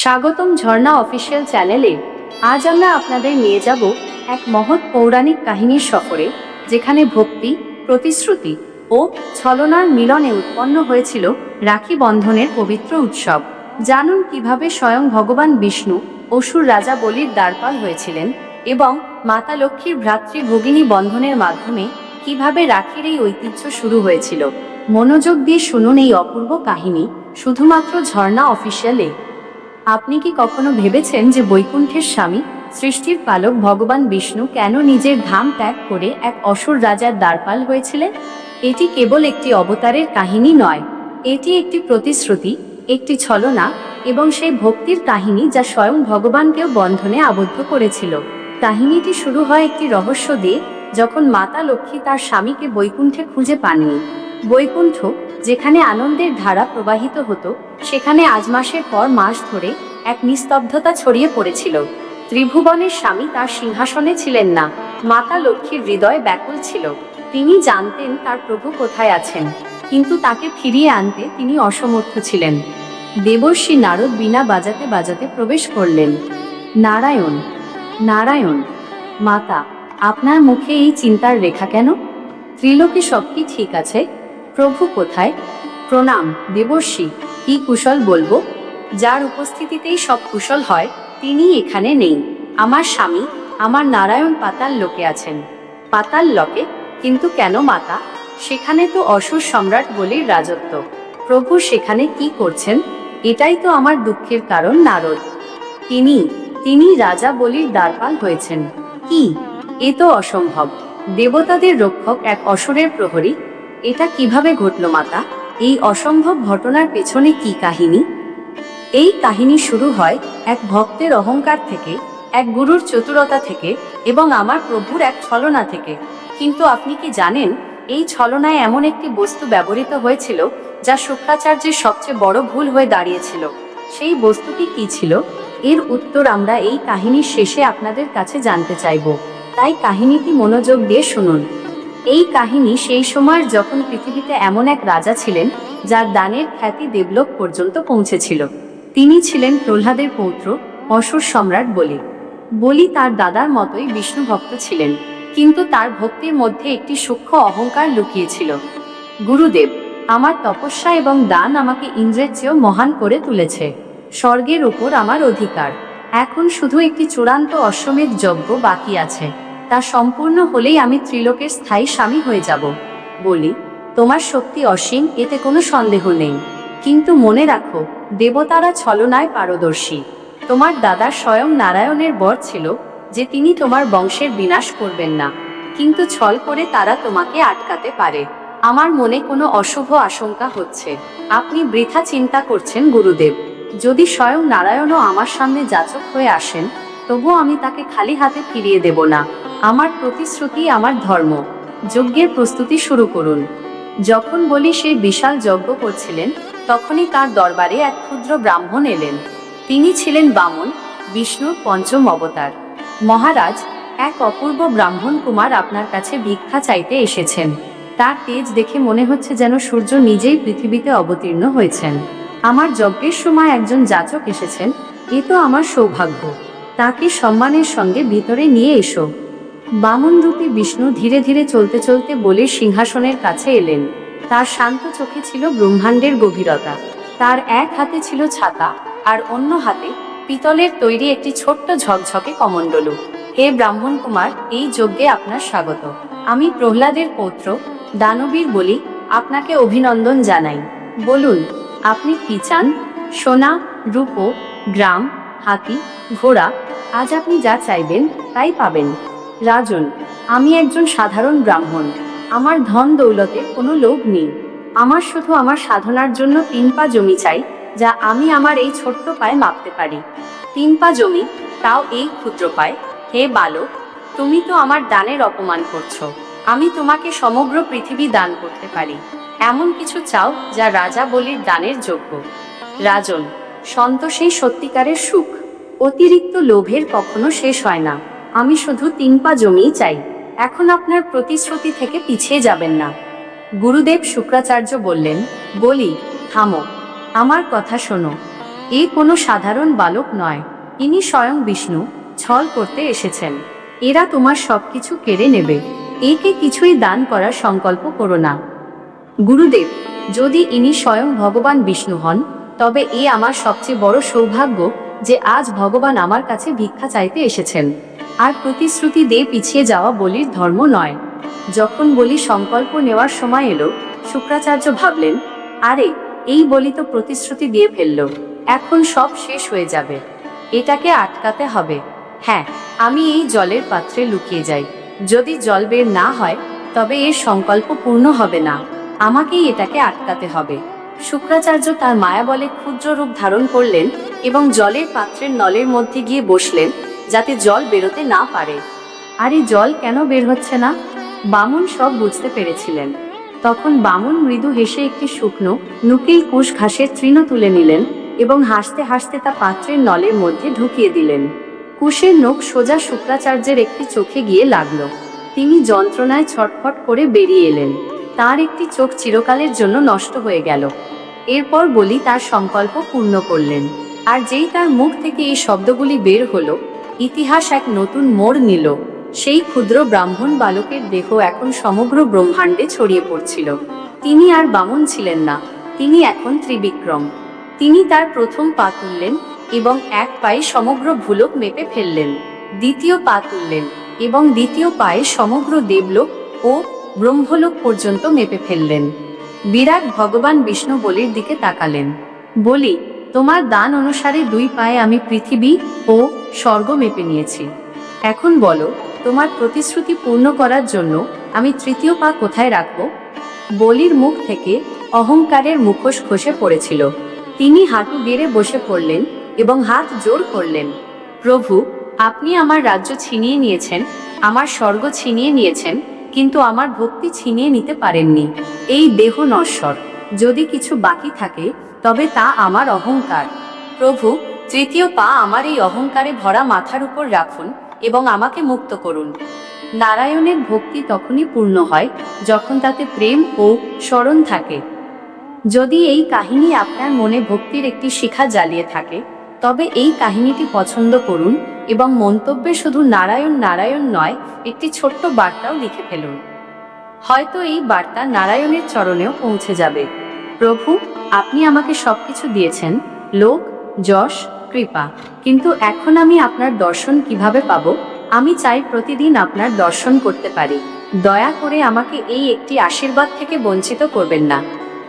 স্বাগতম ঝর্ণা অফিসিয়াল চ্যানেলে। আজ আমরা আপনাদের নিয়ে যাব এক মহৎ পৌরাণিক কাহিনীর সফরে, যেখানে ভক্তি, প্রতিশ্রুতি ও ছলনার মিলনে উৎপন্ন হয়েছিল রাখি বন্ধনের পবিত্র উৎসব। জানুন কীভাবে স্বয়ং ভগবান বিষ্ণু, অসুর রাজা বলির দ্বারপাল হয়েছিলেন এবং মাতা লক্ষ্মীর ভ্রাতৃ ভগিনী বন্ধনের মাধ্যমে কীভাবে রাখির এই ঐতিহ্য শুরু হয়েছিল। মনোযোগ দিয়ে শুনুন এই অপূর্ব কাহিনী, শুধুমাত্র ঝর্ণা অফিসিয়ালে। আপনি কি কখনো ভেবেছেন যে বৈকুণ্ঠের স্বামী, সৃষ্টির পালক ভগবান বিষ্ণু কেন নিজের ধাম ত্যাগ করে এক অসুর রাজার দ্বারপাল হয়েছিলেন? এটি কেবল একটি অবতারের কাহিনী নয়, এটি একটি প্রতিশ্রুতি, একটি ছলনা এবং সেই ভক্তির কাহিনী যা স্বয়ং ভগবানকেও বন্ধনে আবদ্ধ করেছিল। কাহিনীটি শুরু হয় একটি রহস্য দিয়ে, যখন মাতা লক্ষ্মী তার স্বামীকে বৈকুণ্ঠে খুঁজে পাননি। বৈকুণ্ঠ, যেখানে আনন্দের ধারা প্রবাহিত হতো, সেখানে আজ মাসের পর মাস ধরে এক নিস্তব্ধতা ছড়িয়ে পড়েছিল। ত্রিভুবনের স্বামী তার সিংহাসনে ছিলেন না, মাতা লক্ষ্মীর হৃদয় ব্যাকুল ছিল। তিনি জানতেন তার প্রভু কোথায় আছেন, কিন্তু তাকে ফিরিয়ে আনতে তিনি অসমর্থ ছিলেন। দেবর্ষী নারদ বিনা বাজাতে বাজাতে প্রবেশ করলেন। নারায়ণ নারায়ণ, মাতা, আপনার মুখে এই চিন্তার রেখা কেন? ত্রিলোকে সব কি ঠিক আছে? প্রভু কোথায়? প্রণাম, দেবর্ষী, কি কুশল বলব? যার উপস্থিতিতেই সব কুশল হয় তিনি এখানে নেই। আমার স্বামী, আমার নারায়ণ পাতাল লোকে আছেন। পাতাল লোকে, কিন্তু কেন মাতা? সেখানে তো অসুর সম্রাট বলির রাজত্ব। প্রভু সেখানে কি করছেন? এটাই তো আমার দুঃখের কারণ নারদ। তিনি তিনি রাজা বলির দ্বারপাল হয়েছেন। কি? এ তো অসম্ভব। দেবতাদের রক্ষক এক অসুরের প্রহরী এটা কীভাবে ঘটল, মাতা? এই অসম্ভব ঘটনার পেছনে কি কাহিনী? এই কাহিনী শুরু হয় এক ভক্তের অহংকার থেকে, এক গুরুর চতুরতা থেকে এবং আমার প্রভুর এক ছলনা থেকে। কিন্তু আপনি কি জানেন, এই ছলনায় এমন একটি বস্তু ব্যবহৃত হয়েছিল যা শুক্রাচার্যের সবচেয়ে বড় ভুল হয়ে দাঁড়িয়েছিল। সেই বস্তুটি কি ছিল? এর উত্তর আমরা এই কাহিনীর শেষে আপনাদের কাছে জানতে চাইব। তাই কাহিনীটি মনোযোগ দিয়ে শুনুন। এই কাহিনী সেই সময়ের যখন পৃথিবীতে এমন এক রাজা ছিলেন, যার দানের খ্যাতি দেবলোক পর্যন্ত পৌঁছেছিল। তিনি ছিলেন প্রহ্লাদের পৌত্র অসুর সম্রাট বলি। বলি তার দাদার মতোই বিষ্ণু ভক্ত ছিলেন, কিন্তু তার ভক্তির মধ্যে একটি সূক্ষ্ম অহংকার লুকিয়েছিল। গুরুদেব, আমার তপস্যা এবং দান আমাকে ইন্দ্রের চেয়েও মহান করে তুলেছে। স্বর্গের উপর আমার অধিকার। এখন শুধু একটি চূড়ান্ত অশ্বমেধ যজ্ঞ বাকি আছে। তা সম্পূর্ণ হলেই আমি ত্রিলোকের স্থায়ী স্বামী হয়ে যাব। বলি, তোমার শক্তি অসীম, এতে কোনো সন্দেহ নেই। কিন্তু মনে রাখো, দেবতারা ছলনায় পারদর্শী। তোমার দাদা স্বয়ং নারায়ণের বর ছিল, যে তিনি তোমার বংশের বিনাশ করবেন না। কিন্তু ছল করে তারা তোমাকে আটকাতে পারে। আমার মনে কোনো অশুভ আশঙ্কা হচ্ছে। আপনি বৃথা চিন্তা করছেন, গুরুদেব। যদি স্বয়ং নারায়ণও আমার সামনে যাচক হয়ে আসেন, তবুও আমি তাকে খালি হাতে ফিরিয়ে দেব না। আমার প্রতিশ্রুতি আমার ধর্ম। যজ্ঞের প্রস্তুতি শুরু করুন। যখন বলি সেই বিশাল যজ্ঞ করছিলেন, তখনই তার দরবারে এক ক্ষুদ্র ব্রাহ্মণ এলেন। তিনি ছিলেন বামন, বিষ্ণুর পঞ্চম অবতার। মহারাজ, এক অপূর্ব ব্রাহ্মণ কুমার আপনার কাছে ভিক্ষা চাইতে এসেছেন। তার তেজ দেখে মনে হচ্ছে যেন সূর্য নিজেই পৃথিবীতে অবতীর্ণ হয়েছেন। আমার যজ্ঞের সময় একজন যাচক এসেছেন, এ তো আমার সৌভাগ্য। তাকে সম্মানের সঙ্গে ভিতরে নিয়ে এসো। বামনরূপী বিষ্ণু ধীরে ধীরে চলতে চলতে বলির সিংহাসনের কাছে এলেন। তার শান্ত চোখে ছিল ব্রহ্মাণ্ডের গভীরতা। তার এক হাতে ছিল ছাতা, আর অন্য হাতে পিতলের তৈরি একটি ছোট্ট ঝকঝকে কমণ্ডলু। হে ব্রাহ্মণ কুমার, এই যজ্ঞে আপনার স্বাগত। আমি প্রহ্লাদের পৌত্র, দানবীর বলি, আপনাকে অভিনন্দন জানাই। বলুন, আপনি কি চান? সোনা, রূপ, গ্রাম, হাতি, ঘোড়া, আজ আপনি যা চাইবেন, তাই পাবেন। রাজন, আমি একজন সাধারণ ব্রাহ্মণ। আমার ধন দৌলতে কোনো লোভ নেই। আমার শুধু আমার সাধনার জন্য তিন পা জমি চাই, যা আমি আমার এই ছোট্ট পায়ে মাপতে পারি। তিন পা জমি, তাও এই ক্ষুদ্র পায়। হে বালক, তুমি তো আমার দানের অপমান করছ। আমি তোমাকে সমগ্র পৃথিবী দান করতে পারি। এমন কিছু চাও, যা রাজা বলির দানের যোগ্য। রাজন, সন্তোষেই সত্যিকারের সুখ। অতিরিক্ত লোভের কখনো শেষ হয় না। আমি শুধু তিন পা জমিই চাই। এখন আপনার প্রতিশ্রুতি থেকে পিছিয়ে যাবেন না। গুরুদেব শুক্রাচার্য বললেন, বলি, থামো। আমার কথা শোনো। এ কোনো সাধারণ বালক নয়। ইনি স্বয়ং বিষ্ণু, ছল করতে এসেছেন। এরা তোমার সবকিছু কেড়ে নেবে। একে কিছুই দান করার সংকল্প করো না। গুরুদেব, যদি ইনি স্বয়ং ভগবান বিষ্ণু হন, তবে এ আমার সবচেয়ে বড় সৌভাগ্য যে আজ ভগবান আমার কাছে ভিক্ষা চাইতে এসেছেন। আর প্রতিশ্রুতি দিয়ে পিছিয়ে যাওয়া বলির ধর্ম নয়। যখন বলি সংকল্প নেওয়ার সময় এলো, শুক্রাচার্য ভাবলেন, আরে, এই বলি তো প্রতিশ্রুতি দিয়ে ফেলল। এখন সব শেষ হয়ে যাবে। এটাকে আটকাতে হবে। হ্যাঁ আমি এই জলের পাত্রে লুকিয়ে যাই। যদি জল বের না হয়, তবে এর সংকল্প পূর্ণ হবে না। আমাকেই এটাকে আটকাতে হবে। শুক্রাচার্য তার মায়া বলে ক্ষুদ্র রূপ ধারণ করলেন এবং জলের পাত্রের নলের মধ্যে গিয়ে বসলেন। যাতে জল বেরোতে না পারে। আর এই জল কেন বের হচ্ছে না? বামুন সব বুঝতে পেরেছিলেন। তখন বামুন মৃদু হেসে একটি শুকনো, নুকিল কুশ ঘাসের তৃণ তুলে নিলেন এবং হাসতে হাসতে তা পাত্রের নলের মধ্যে ঢুকিয়ে দিলেন। কুশের নখ সোজা শুক্রাচার্যের একটি চোখে গিয়ে লাগল। তিনি যন্ত্রণায় ছটফট করে বেরিয়ে এলেন। তার একটি চোখ চিরকালের জন্য নষ্ট হয়ে গেল। এরপর বলি তার সংকল্প পূর্ণ করলেন। আর যেই তার মুখ থেকে এই শব্দগুলি বের হলো ইতিহাস এক নতুন মোড় নিল। সেই ক্ষুদ্র ব্রাহ্মণ বালকের দেহ এখন সমগ্র ব্রহ্মাণ্ডে ছড়িয়ে পড়ছিল। তিনি আর বামন ছিলেন না, তিনি এখন ত্রিবিক্রম। তিনি তার প্রথম পা তুললেন এবং এক পায়ে সমগ্র ভুলক মেপে ফেললেন, দ্বিতীয় পা তুললেন এবং দ্বিতীয় পায়ে সমগ্র দেবলোক ও ব্রহ্মলোক পর্যন্ত মেপে ফেললেন। বিরাট ভগবান বিষ্ণু বলির দিকে তাকালেন। বলি তোমার দান অনুসারে দুই পায়ে আমি পৃথিবী ও স্বর্গ মেপে নিয়েছি। এখন বলো, তোমার প্রতিশ্রুতি পূর্ণ করার জন্য আমি তৃতীয় পা কোথায় রাখব? বলির মুখ থেকে অহংকারের মুখোশ খসে পড়েছিল। তিনি হাঁটু গেড়ে বসে পড়লেন এবং হাত জোর করলেন। প্রভু, আপনি আমার রাজ্য ছিনিয়ে নিয়েছেন, আমার স্বর্গ ছিনিয়ে নিয়েছেন, কিন্তু আমার ভক্তি ছিনিয়ে নিতে পারেননি। এই দেহ নশ্বর। যদি কিছু বাকি থাকে, তবে তা আমার অহংকার। প্রভু, তৃতীয় পা আমার এই অহংকারে ভরা মাথার উপর রাখুন এবং আমাকে মুক্ত করুন। নারায়ণের ভক্তি তখনই পূর্ণ হয় যখন তাতে প্রেম ও স্মরণ থাকে। যদি এই কাহিনী আপনার মনে ভক্তির একটি শিখা জ্বালিয়ে থাকে, তবে এই কাহিনীটি পছন্দ করুন এবং মন্তব্যে শুধু নারায়ণ নারায়ণ নয়, একটি ছোট্ট বার্তাও লিখে ফেলুন। হয়তো এই বার্তা নারায়ণের চরণেও পৌঁছে যাবে। প্রভু, আপনি আমাকে সবকিছু দিয়েছেন। লোক, যশ, কৃপা। কিন্তু এখন আমি আপনার দর্শন কীভাবে পাবো? আমি চাই প্রতিদিন আপনার দর্শন করতে পারি। দয়া করে আমাকে এই একটি আশীর্বাদ থেকে বঞ্চিত করবেন না।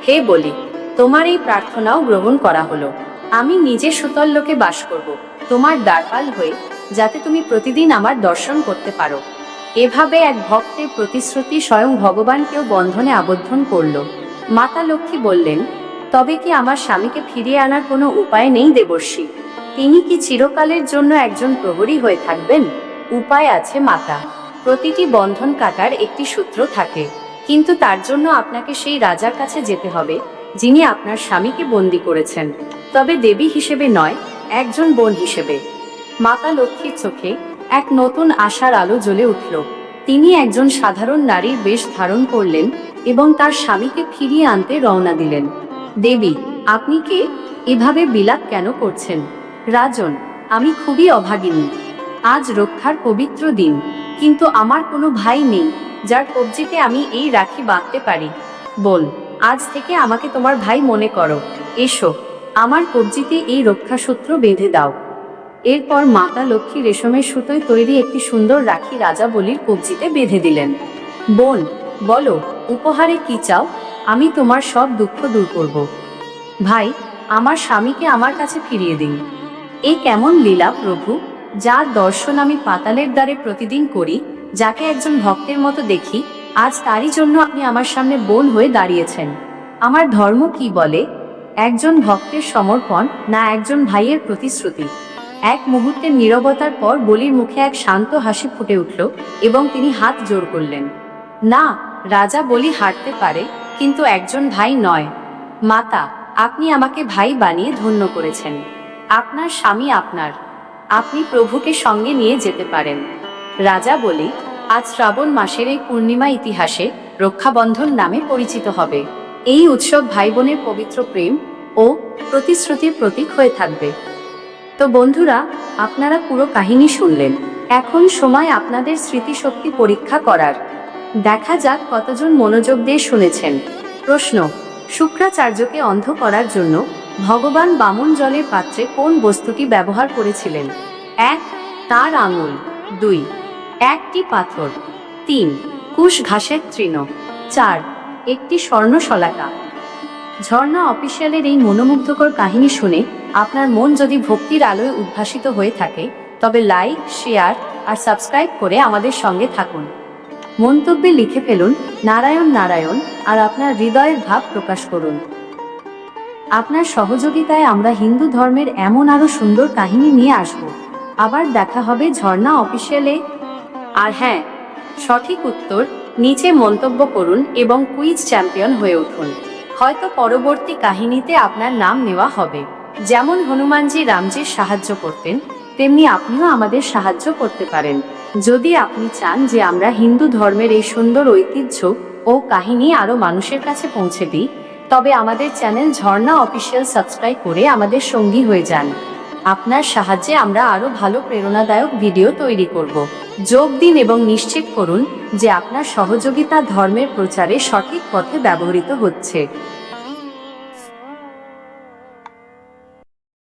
হে বলি, তোমার এই প্রার্থনাও গ্রহণ করা হলো। আমি নিজে সুতল লোকে বাস করব। তোমার দ্বারপাল হয়ে যাতে তুমি প্রতিদিন আমার দর্শন করতে পারো। এভাবে এক ভক্তের প্রতিশ্রুতি স্বয়ং ভগবানকেও বন্ধনে আবদ্ধন করল। মাতা লক্ষ্মী বললেন, তবে কি আমার স্বামীকে ফিরিয়ে আনার কোনো উপায় নেই দেবর্ষী? তিনি কি চিরকালের জন্য একজন প্রহরী হয়ে থাকবেন? উপায় আছে, মাতা। প্রতিটি বন্ধন কাটার একটি সূত্র থাকে। কিন্তু তার জন্য আপনাকে সেই রাজার কাছে যেতে হবে, যিনি আপনার স্বামীকে বন্দি করেছেন। তবে দেবী হিসেবে নয়, একজন বোন হিসেবে। মাতা লক্ষ্মীর চোখে এক নতুন আশার আলো জ্বলে উঠল। তিনি একজন সাধারণ নারীর বেশ ধারণ করলেন এবং তার স্বামীকে ফিরিয়ে আনতে রওনা দিলেন। দেবী, আপনি কি এভাবে বিলাপ কেন করছেন? রাজন, আমি খুবই অভাগিনী। আজ রক্ষার পবিত্র দিন, কিন্তু আমার কোনো ভাই নেই, যার কবজিতে আমি এই রাখি বাঁধতে পারি। বল, আজ থেকে আমাকে তোমার ভাই মনে করো। এসো, আমার কবজিতে এই রক্ষাসূত্র বেঁধে দাও। এরপর মাতা লক্ষ্মী রেশমের সুতোয় তৈরি একটি সুন্দর রাখি রাজা বলির কবজিতে বেঁধে দিলেন। বোন, বলো, উপহারে কি চাও? আমি তোমার সব দুঃখ দূর করব। ভাই, আমার স্বামীকে আমার কাছে ফিরিয়ে দিন। এ কেমন লীলা প্রভু যার দর্শন আমি পাতালের দ্বারে প্রতিদিন করি, যাকে একজন ভক্তের মতো দেখি, আজ তারই জন্য আপনি আমার সামনে বোন হয়ে দাঁড়িয়েছেন। আমার ধর্ম কি বলে? একজন ভক্তের সমর্পণ না একজন ভাইয়ের প্রতিশ্রুতি? এক মুহূর্তের নীরবতার পর বলির মুখে এক শান্ত হাসি ফুটে উঠল এবং তিনি হাত জোর করলেন। না, রাজা বলি হারতে পারে, কিন্তু একজন ভাই নয়। মাতা, আপনি আমাকে ভাই বানিয়ে ধন্য করেছেন। আপনার স্বামী আপনার। আপনি প্রভুকে সঙ্গে নিয়ে যেতে পারেন। রাজা বলি, আজ শ্রাবণ মাসের এই পূর্ণিমা ইতিহাসে রক্ষাবন্ধন নামে পরিচিত হবে। এই উৎসব ভাই বোনের পবিত্র প্রেম ও প্রতিশ্রুতির প্রতীক হয়ে থাকবে। তো বন্ধুরা, আপনারা পুরো কাহিনী শুনলেন। এখন সময় আপনাদের স্মৃতিশক্তি পরীক্ষা করার। দেখা যাক কতজন মনোযোগ দিয়ে শুনেছেন। প্রশ্ন, শুক্রাচার্যকে অন্ধ করার জন্য ভগবান বামন জলের পাত্রে কোন বস্তুটি ব্যবহার করেছিলেন? এক, তার আঙুল। দুই, একটি পাথর। তিন, কুশ ঘাসের তৃণ। চার, একটি স্বর্ণশলাকা। ঝর্ণা অফিসিয়ালের এই মনোমুগ্ধকর কাহিনী শুনে আপনার মন যদি ভক্তির আলোয় উদ্ভাসিত হয়ে থাকে, তবে লাইক শেয়ার আর সাবস্ক্রাইব করে আমাদের সঙ্গে থাকুন। মন্তব্যে লিখে ফেলুন, নারায়ণ নারায়ণ আর আপনার হৃদয়ের ভাব প্রকাশ করুন। আপনার সহযোগিতায় আমরা হিন্দু ধর্মের এমন আরও সুন্দর কাহিনী নিয়ে আসব। আবার দেখা হবে ঝর্ণা অফিসিয়ালে। আর হ্যাঁ সঠিক উত্তর নিচে মন্তব্য করুন এবং কুইজ চ্যাম্পিয়ন হয়ে উঠুন। হয়তো পরবর্তী কাহিনীতে আপনার নাম নেওয়া হবে। যেমন হনুমানজি রামজির সাহায্য করতেন, তেমনি আপনিও আমাদের সাহায্য করতে পারেন। যদি আপনি চান যে আমরা হিন্দু ধর্মের এই সুন্দর ঐতিহ্য ও কাহিনী আরও মানুষের কাছে পৌঁছে দিই, তবে আমাদের চ্যানেল ঝর্ণা অফিসিয়াল সাবস্ক্রাইব করে আমাদের সঙ্গী হয়ে যান। আপনার সাহায্যে আমরা আরও ভালো প্রেরণাদায়ক ভিডিও তৈরি করব। যোগ দিন এবং নিশ্চিত করুন যে আপনার সহযোগিতা ধর্মের প্রচারে সঠিক পথে ব্যবহৃত হচ্ছে।